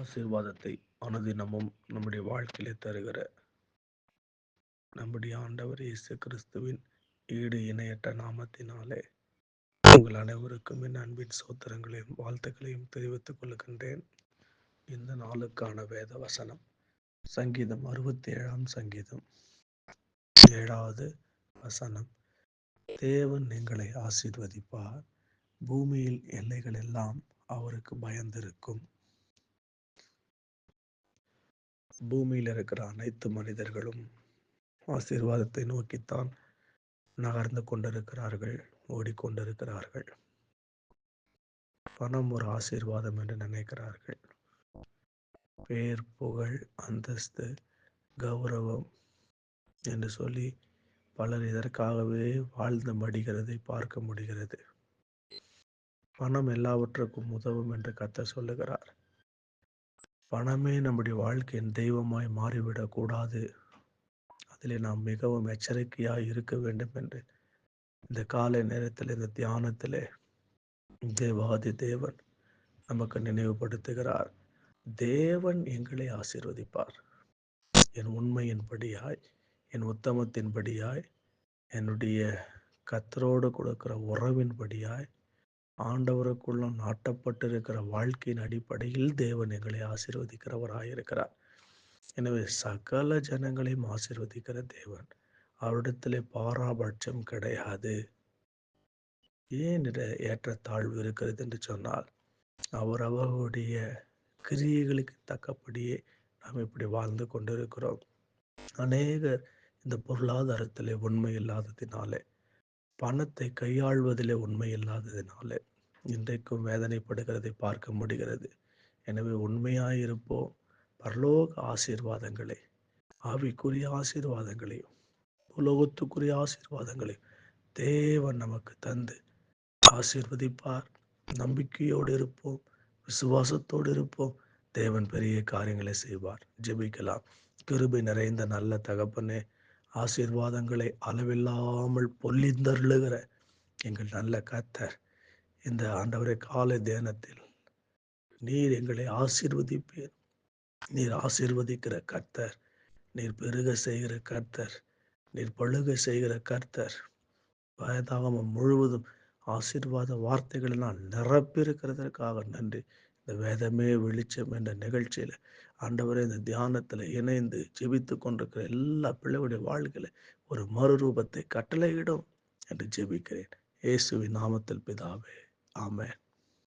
ஆசீர்வாதத்தை அனுதினமும் நம்முடைய வாழ்க்கையிலே தருகிற நம்முடைய ஆண்டவர் இயேசு கிறிஸ்துவின் ஈடு இணையற்ற நாமத்தினாலே உங்கள் அனைவருக்கும் என் அன்பின் சோத்திரங்களையும் வாழ்த்துக்களையும் தெரிவித்துக் கொள்கின்றேன். இந்த நாளுக்கான வேத வசனம் சங்கீதம் அறுபத்தி ஏழாம் சங்கீதம் ஏழாவது வசனம். தேவன் எங்களை ஆசீர்வதிப்பார். பூமியில் எல்லைகள் எல்லாம் அவருக்கு பயந்திருக்கும். பூமியில் இருக்கிற அனைத்து மனிதர்களும் ஆசீர்வாதத்தை நோக்கித்தான் நகர்ந்து கொண்டிருக்கிறார்கள் ஓடிக்கொண்டிருக்கிறார்கள். பணம் ஒரு ஆசீர்வாதம் என்று நினைக்கிறார்கள். பேர் புகழ் அந்தஸ்து கௌரவம் என்று சொல்லி பலர் இதற்காகவே வாழ்ந்து மடிகிறதை பார்க்க முடிகிறது. பணம் எல்லாவற்றுக்கும் உதவும் என்று கத்த சொல்லுகிறார். பணமே நம்முடைய வாழ்க்கையின் தெய்வமாய் மாறிவிடக்கூடாது அதிலே நாம் மிகவும் எச்சரிக்கையாக இருக்க வேண்டும் என்று இந்த காலை நேரத்தில் இந்த தியானத்திலே தேவாதி தேவன் நமக்கு நினைவுபடுத்துகிறார். தேவன் எங்களை ஆசீர்வதிப்பார். என் உண்மையின்படியாய் என் உத்தமத்தின்படியாய் என்னுடைய கத்தரோடு கொடுக்கிற உறவின்படியாய் ஆண்டவருக்குள்ளும் நாட்டப்பட்டிருக்கிற வாழ்க்கையின் அடிப்படையில் தேவன் எங்களை ஆசீர்வதிக்கிறவராயிருக்கிறார். எனவே சகல ஜனங்களையும் ஆசீர்வதிக்கிற தேவன் அவரிடத்திலே பாராபட்சம் கிடையாது. ஏன் ஏற்றத்தாழ்வு இருக்கிறது என்று சொன்னால் அவர் அவர்களுடைய கிரியைகளுக்கு தக்கப்படியே நாம் இப்படி வாழ்ந்து கொண்டிருக்கிறோம். அநேகர் இந்த பொருளாதாரத்திலே உண்மை இல்லாததினாலே பணத்தை கையாள்வதிலே உண்மை இல்லாததினாலே இன்றைக்கும் வேதனைப்படுகிறதை பார்க்க முடிகிறது. எனவே உண்மையாயிருப்போம். பரலோக ஆசீர்வாதங்களை ஆவிக்குரிய ஆசீர்வாதங்களையும் உலகத்துக்குரிய ஆசீர்வாதங்களையும் தேவன் நமக்கு தந்து ஆசீர்வதிப்பார். நம்பிக்கையோடு இருப்போம் விசுவாசத்தோடு இருப்போம். தேவன் பெரிய காரியங்களை செய்வார். ஜெபிக்கலாம். கிருபை நிறைந்த நல்ல தகப்பனே ஆசீர்வாதங்களை அளவில்லாமல் பொல்லிந்தருளுகிற எங்கள் நல்ல கத்தர் இந்த ஆண்டவரை காலை தியானத்தில் நீர் எங்களை ஆசீர்வதிப்பீர். நீர் ஆசீர்வதிக்கிற கர்த்தர் நீர் பெருக செய்கிற கர்த்தர் நீர் பழுக செய்கிற கர்த்தர். வேதாகமம் முழுவதும் ஆசீர்வாத வார்த்தைகளினால் நிரப்பியிருக்கிறதற்காக நன்றி. இந்த வேதமே வெளிச்சம் என்ற நிகழ்ச்சியில் ஆண்டவரே இந்த தியானத்தில் இணைந்து ஜெபித்து கொண்டிருக்கிற எல்லா பிள்ளைகளுடைய வாழ்க்கையில் ஒரு மறுரூபத்தை கட்டளையிடும் என்று ஜெபிக்கிறேன். இயேசுவின் நாமத்தில் பிதாவே. Oh, Amen